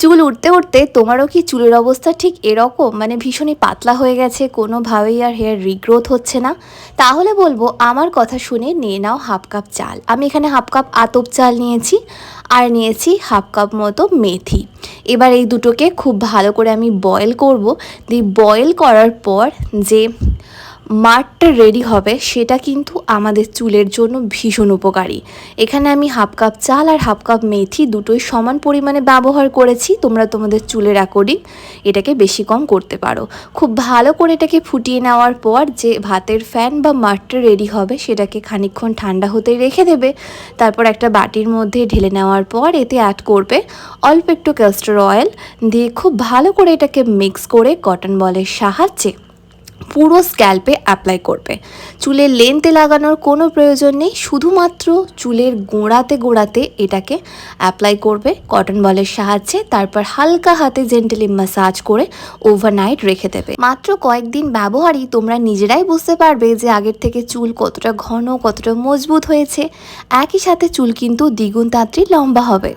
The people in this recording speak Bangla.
চুল উঠতে উঠতে তোমারও কি চুলের অবস্থা ঠিক এরকম? মানে ভীষণই পাতলা হয়ে গেছে, কোনোভাবেই আর হেয়ার রিগ্রোথ হচ্ছে না। তাহলে বলব, আমার কথা শুনে নিয়ে নাও হাফ কাপ চাল। আমি এখানে হাফ কাপ আতপ চাল নিয়েছি, আর নিয়েছি হাফ কাপ মতো মেথি। এবার এই দুটোকে খুব ভালো করে আমি বয়েল করব। দিয়ে বয়েল করার পর যে মাঠটা রেডি হবে, সেটা কিন্তু আমাদের চুলের জন্য ভীষণ উপকারী। এখানে আমি হাফ কাপ চাল আর হাফ কাপ মেথি দুটোই সমান পরিমাণে ব্যবহার করেছি, তোমরা তোমাদের চুলের অ্যাকর্ডিং এটাকে বেশি কম করতে পারো। খুব ভালো করে এটাকে ফুটিয়ে নেওয়ার পর যে ভাতের ফ্যান বা মাঠটা রেডি হবে, সেটাকে খানিকক্ষণ ঠান্ডা হতে রেখে দেবে। তারপর একটা বাটির মধ্যে ঢেলে নেওয়ার পর এতে অ্যাড করবে অল্প একটু ক্যাস্টার অয়েল দিয়ে খুব ভালো করে এটাকে মিক্স করে কটন বলের সাহায্যে পুরো স্ক্যাল্পে অ্যাপ্লাই করবে। চুলের লেন্থে লাগানোর কোনো প্রয়োজন নেই, শুধুমাত্র চুলের গোড়াতে গোড়াতে এটাকে অ্যাপ্লাই করবে। কটন বলের সাহায্যে তারপর হালকা হাতে জেন্টালি ম্যাসাজ করে ওভারনাইট রেখে দেবে। মাত্র কয়েকদিন ব্যবহারই তোমরা নিজেরাই বুঝতে পারবে যে আগের থেকে চুল কতটা ঘন, কতটা মজবুত হয়েছে। একই সাথে চুল কিন্তু দ্বিগুণ তাড়াতাড়ি লম্বা হবে।